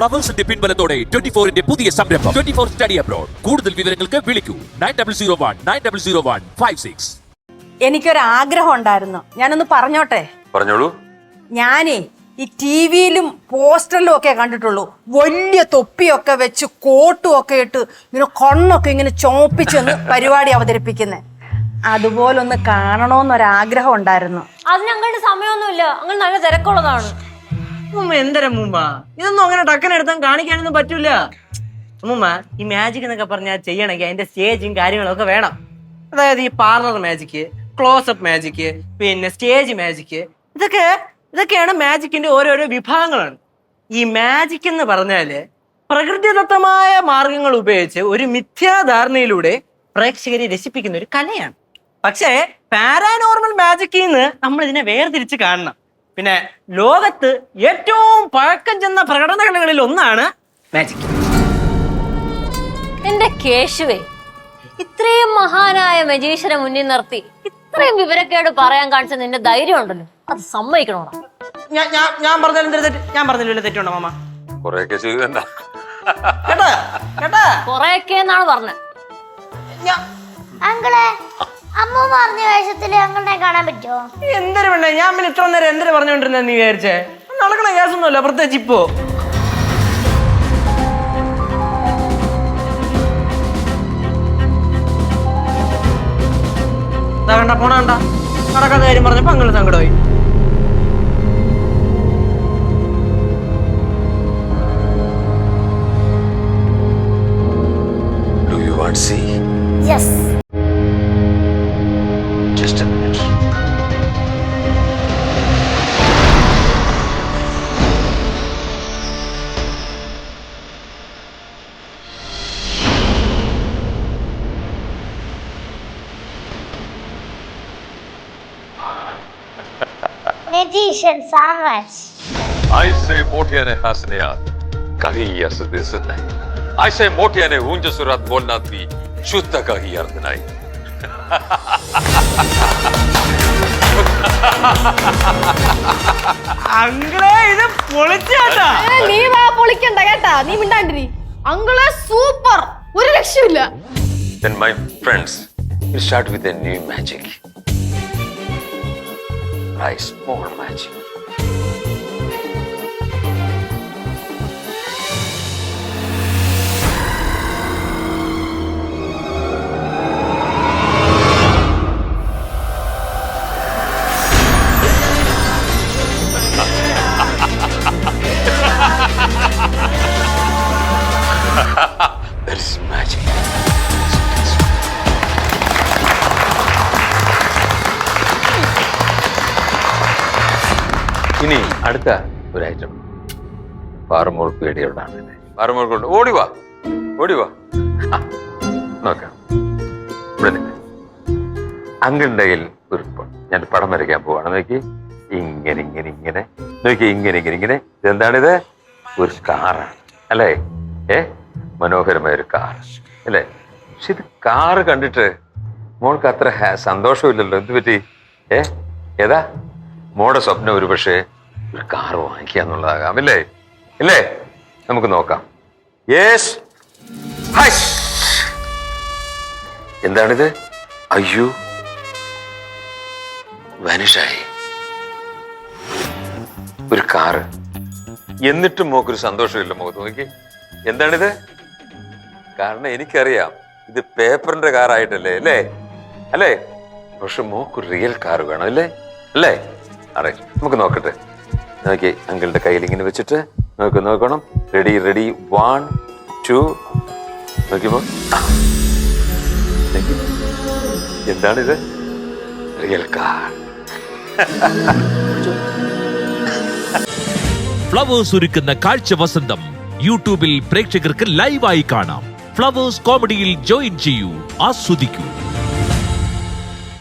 ഫ്ലവേഴ്സിന്റെ പിൻബലത്തോടെ twenty ഫോറിന്റെ പുതിയ സംരംഭം. ട്വന്റി ഫോർ സ്റ്റഡി അബ്രോഡ് കൂടുതൽ വിവരങ്ങൾക്ക് വിളിക്കൂ. Nine double zero one nine double zero one five six എനിക്കൊരു ആഗ്രഹം ഉണ്ടായിരുന്നു ഞാനൊന്ന് പറഞ്ഞോട്ടെ? പറഞ്ഞോളൂ. ഞാനേ ഈ ടി വിയിലും പോസ്റ്ററിലും ഒക്കെ കണ്ടിട്ടുള്ളൂ. വലിയ തൊപ്പിയൊക്കെ വെച്ച് കോട്ടും ഒക്കെ ഇട്ട് ഇങ്ങനെ കണ്ണൊക്കെ ഇങ്ങനെ ചോപ്പിച്ചൊന്ന് പരിപാടി അവതരിപ്പിക്കുന്നത് അതുപോലൊന്ന് കാണണോന്നൊരാഗ്രഹം ഉണ്ടായിരുന്നു അത് ഞങ്ങളുടെ സമയമൊന്നുമില്ല. അങ്ങനെ നല്ല തിരക്കുള്ളതാണ്. അമ്മൂമ്മ എന്തര ഇതൊന്നും അങ്ങനെ ടക്കൻ എടുത്താൽ കാണിക്കാനൊന്നും പറ്റൂല. ഉമ്മ ഈ മാജിക് എന്നൊക്കെ പറഞ്ഞാൽ ചെയ്യണമെങ്കിൽ അതിന്റെ സ്റ്റേജും കാര്യങ്ങളും ഒക്കെ വേണം. അതായത് ഈ parlour magic close up magic പിന്നെ സ്റ്റേജ് മാജിക് ഇതൊക്കെ ഇതൊക്കെയാണ് മാജിക്കിന്റെ ഓരോരോ വിഭാഗങ്ങളാണ്. ഈ മാജിക് എന്ന് പറഞ്ഞാൽ പ്രകൃതിദത്തമായ മാർഗങ്ങൾ ഉപയോഗിച്ച് ഒരു മിഥ്യാധാരണയിലൂടെ പ്രേക്ഷകരെ രസിപ്പിക്കുന്ന ഒരു കലയാണ്. പക്ഷേ പാരാനോർമൽ മാജിക്കിൽ നിന്ന് നമ്മൾ ഇതിനെ വേർതിരിച്ച് കാണണം. പിന്നെ ലോകത്ത് ഏറ്റവും പഴക്കം ചെന്ന പ്രകടന കലകളിൽ ഒന്നാണ് മാജിക് എന്റെ കേശുവേ ഇത്രയും മഹാനായ മജീഷനെ മുന്നിൽ നിർത്തി ഇത്രയും വിവരക്കേട് പറയാൻ കാണിച്ച നിന്റെ ധൈര്യം ഉണ്ടല്ലോ. അത് സമ്മതിക്കണോടാ? ഞാൻ ഞാൻ ഞാൻ പറഞ്ഞാലും തെറ്റ് ഞാൻ പറഞ്ഞില്ലല്ലോ തെറ്റുണ്ടോ മാമ? കുറെയൊക്കെ ചെയ്തണ്ട കേട്ടാ കേട്ടാ. കൊറേയൊക്കെ എന്നാണ് പറഞ്ഞത്. അങ്കിളെ അമ്മ പറഞ്ഞ വേഷത്തിൽ അങ്കിളിനെ കാണാൻ പറ്റുമോ? എന്തൊരു വേണ്ടേ ഞാൻ പിന്നെ ഇത്ര നേരം എന്തൊരു പറഞ്ഞുകൊണ്ടിരുന്ന നീ വിചാരിച്ചേ? നടക്കണ കേസൊന്നുമല്ല പ്രത്യേകിച്ച് ഇപ്പോ. വേണ്ട കണ്ട പോണ കണ്ട. നടക്കാത്ത കാര്യം പറഞ്ഞപ്പോ അങ്ങനെ സങ്കടമായി. Do you want see just a minute. magician, Samrat. ऐसे मोठ्याने हसण्यात काही यश दिसत नाही ऐसे मोठ्याने उंच सुरात बोलण्यात शुद्ध काही अर्थ नाही അങ്ങളെ ഇത് പൊളിച്ചാട്ടാ നീ വാ പൊളിക്കണ്ട കേട്ടാ നീ മിണ്ടാണ്ടിരി അങ്കിളെ സൂപ്പർ ഒരു രക്ഷയില്ല Then my friends, we'll start with a new magic. Rice ball magic. ഇനി അടുത്ത ഒരു ഐറ്റം പാറമോൾ പേടിയോടാണ് പാറമോൾ കൊണ്ട് ഓടി വാ. ഓടി വാ. നോക്കാം. ഇവിടെ നിൽക്ക്. കയ്യിൽ ഒരു ഞാൻ പടം വരയ്ക്കാൻ പോവാണ്. നോക്കി. ഇങ്ങനെ ഇങ്ങനെ ഇങ്ങനെ. നോക്കി ഇങ്ങനെ ഇങ്ങനെ ഇങ്ങനെ. ഇതെന്താണിത്? ഒരു കാറാണ്. അല്ലേ? ഏ? മനോഹരമായ ഒരു കാർ. അല്ലേ? പക്ഷെ ഇത് കാറ് കണ്ടിട്ട് മോൾക്ക് അത്ര സന്തോഷമില്ലല്ലോ. എന്ത് പറ്റി? ഏ? ഏതാ? മോടെ സ്വപ്നം ഒരു പക്ഷേ ഒരു കാർ വാങ്ങിക്കുക എന്നുള്ളതാകാം. അല്ലേ അല്ലേ നമുക്ക് നോക്കാം. യേസ് എന്താണിത്? അയ്യോ. വനിഷായി ഒരു കാറ് എന്നിട്ടും മോക്കൊരു സന്തോഷമില്ല മോക്ക് നോക്കി എന്താണിത്? കാരണം എനിക്കറിയാം ഇത് പേപ്പറിന്റെ കാറായിട്ടല്ലേ അല്ലേ? അല്ലേ? പക്ഷെ മോക്ക് റിയൽ കാർ വേണം അല്ലേ? അല്ലേ? അറേ നമുക്ക് നോക്കട്ടെ. നോക്കി അങ്കിളുടെ കയ്യിൽ ഇങ്ങനെ വെച്ചിട്ട് നോക്ക് നോക്കണം. റെഡി റെഡി വൺ ടു നോക്കിയപ്പോ. എന്താണിത്? റിയൽ കാർ ഫ്ലവേഴ്സ് ഒരുക്കുന്ന കാഴ്ച വസന്തം യൂട്യൂബിൽ പ്രേക്ഷകർക്ക് ലൈവായി കാണാം. ഫ്ലവേഴ്സ് കോമഡിയിൽ ജോയിൻ ചെയ്യൂ ആസ്വദിക്കൂ.